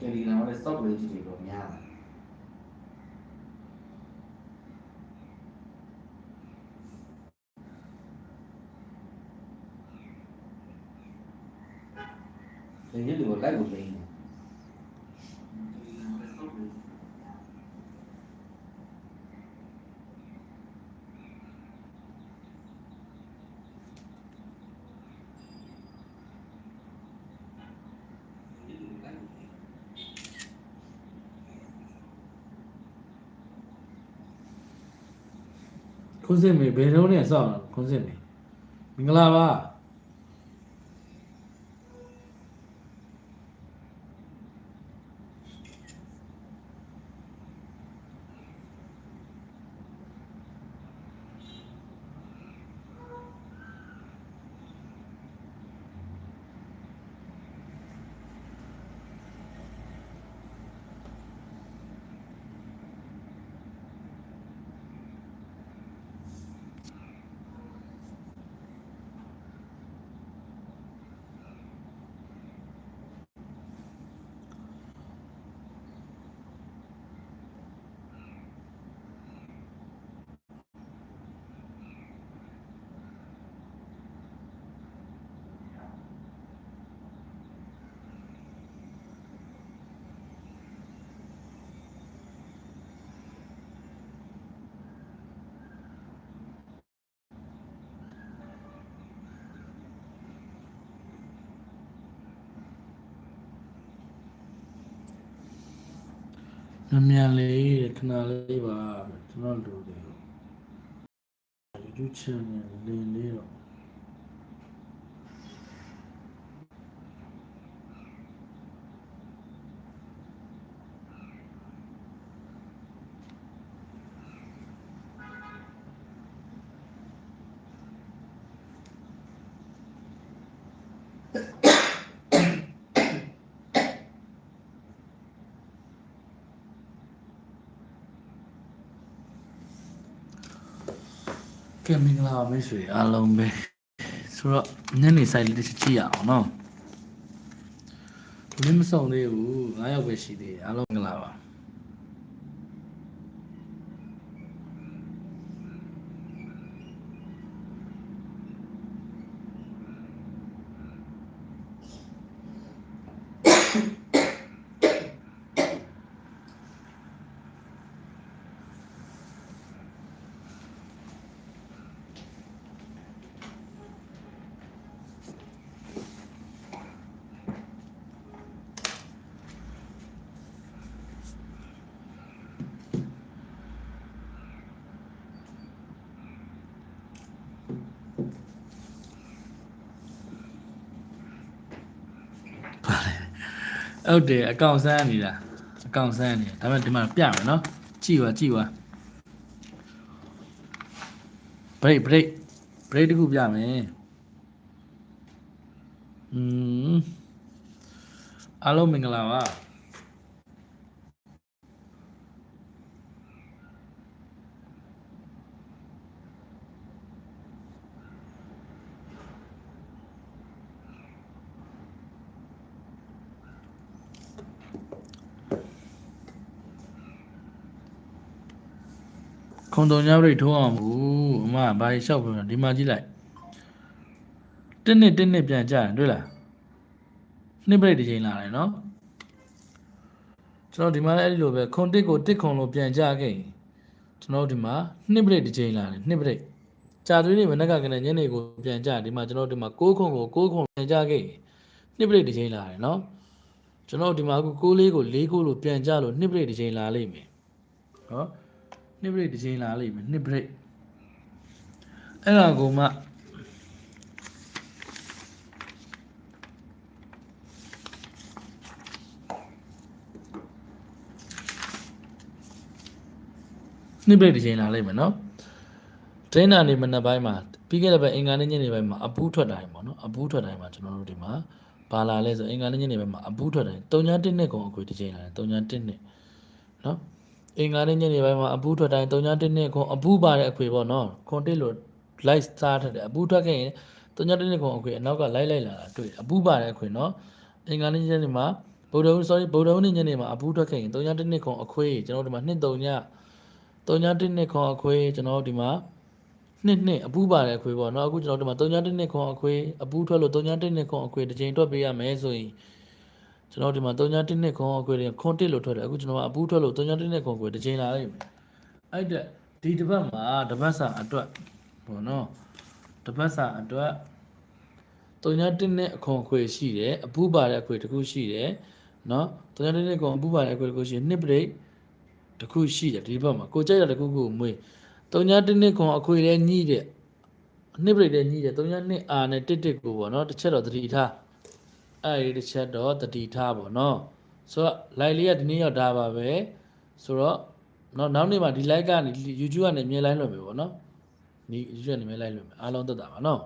တယ်လီဂရမ်ရဲ့ stock လေးကြီးတွေတော့များတယ်ဒီရက်တွေကိုလိုက်ကိုလိမ့်တယ် ခွန်းစစ်မေဘယ်တော့နဲ့စောင့်လာခွန်းစစ်မေမင်္ဂလာပါ မြန်မြန်လေးခဏလေးပါကျွန်တော်လူတွေ YouTube channel လေးလေးတော့ ကဲမင်္ဂလာပါမိတ်ဆွေအားလုံးပဲဆိုတော့ညနေဆိုင်လေးတစ်ချက်ကြည့်ရအောင်နော်ဘယ်မဆောင်သေးဘူး9ယောက်ပဲရှိသေးတယ်အားလုံးမင်္ဂလာပါ ဟုတ်တယ်အကောင့်ဆန်းနေတာအကောင့်ဆန်းနေဒါပေမဲ့ဒီမှာပြမယ်နော်ကြည့်ပါကြည့်ပါ break break break တခုပြမယ်อืมအားလုံးမင်္ဂလာပါ ခုံတုံညာပြိတ်ထိုးအောင်ဘူးအမဘာလျှောက်ပြောဒီမှာကြည့်လိုက်တစ်နှစ်တစ်နှစ်ပြန်ကြတယ်တွေ့လားနှစ်ပြိတ်တစ်ချိန်လာတယ်နော်ကျွန်တော်ဒီမှာလည်းအဲ့ဒီလိုပဲခုံတစ်ကိုတစ်ခုံလို့ပြန်ကြခဲ့ရင်ကျွန်တော်ဒီမှာနှစ်ပြိတ်တစ်ချိန်လာတယ်နှစ်ပြိတ်ကြာသွေးနေမနက်ကကနေညနေကိုပြန်ကြဒီမှာကျွန်တော်ဒီမှာ6ခုံကို6ခုံပြန်ကြခဲ့ရင်နှစ်ပြိတ်တစ်ချိန်လာတယ်နော်ကျွန်တော်ဒီမှာအခု6လေးကို4ခုလို့ပြန်ကြလို့နှစ်ပြိတ်တစ်ချိန်လာလိမ့်မယ်နော် နှစ်ဘရိတ်တစ်ချိန်လာလိမ့်မယ်နှစ်ဘရိတ်အဲ့ဒါကိုမှနှစ်ဘရိတ်တစ်ချိန်လာလိမ့်မယ်နော်ဒိန်းနာနေမနက်ပိုင်းမှာပြီးခဲ့တဲ့ဘက်အင်္ဂါနေ့ညနေပိုင်းမှာအပူးထွက်တိုင်းပေါ့နော်အပူးထွက်တိုင်းမှာကျွန်တော်တို့ဒီမှာဘာလာလဲဆိုအင်္ဂါနေ့ညနေပိုင်းမှာအပူးထွက်တိုင်းတုံညာတစ်နှစ်ကုန်အခွေတစ်ချိန်လာတယ်တုံညာတစ်နှစ်နော် အင်္ဂါနေ့ညနေပိုင်းမှာအပူးထွက်တိုင်း3ည1နှစ်ခွန်အပူးပါတဲ့အခွေပေါ့နော်ခွန်တစ်လို့ light စားထတယ်အပူးထွက်ခဲ့ရင်3ည1နှစ်ခွန်အခွေအနောက်ကလိုက်လိုက်လာတာတွေ့တယ်အပူးပါတဲ့အခွေနော်အင်္ဂါနေ့ညနေမှာဗုဒ္ဓဦး sorry ဗုဒ္ဓဦးနေ့ညနေမှာအပူးထွက်ခဲ့ရင်3နှစ်ခွန်အခွေးကျွန်တော်တို့ဒီမှာ2 3ည3နှစ်ခွန်အခွေးကျွန်တော်တို့ဒီမှာနှစ်နှစ်အပူးပါတယ်အခွေးပေါ့နော်အခုကျွန်တော်တို့ဒီမှာ3နှစ်ခွန်အခွေးအပူးထွက်လို့3နှစ်ခွန်အခွေးတစ်ချိန်တွက်ပေးရမယ်ဆိုရင် ကျွန်တော်ဒီမှာ3နှစ်ခွန်အခွေးတွေခွန်တစ်လို့ထွက်တယ်အခုကျွန်တော်ကအပူးထွက်လို့3နှစ်ခွန်အခွေးတစ်ချိန်လာလိမ့်မယ်အဲ့တဲ့ဒီတစ်ပတ်မှာတစ်ပတ်စာအတွက်ပေါ့နော်တစ်ပတ်စာအတွက်တုံညာတင်းနဲ့အခွန်အခွေရှိတယ်အပူပါတဲ့အခွေတစ်ခုရှိတယ်နော်တုံညာတင်းနဲ့ကောင်အပူပါတဲ့အခွေတစ်ခုရှိတယ်နှစ်ပရိတ်တစ်ခုရှိတယ်ဒီဘက်မှာကိုကြိုက်တာတစ်ခုခုမွေးတုံညာတင်းနဲ့ကောင်အခွေလည်းညှိတဲ့နှစ်ပရိတ်လည်းညှိတယ်တုံညာနှစ်အာနဲ့တစ်တစ်ကိုပေါ့နော်တစ်ချက်တော့တတိထား အဲ့ဒီတစ်ချက်တော့တတိထားပေါ့နော်ဆိုတော့ live လေးကဒီနေ့ရောက်တာပါပဲဆိုတော့နော်နောက်နေ့မှာဒီ live ကနေ YouTube ကနေမြင် live လွှင့်မယ်ပေါ့နော်ဒီ YouTube ကနေမြင် live လွှင့်မယ်အားလုံးသက်တာပါနော်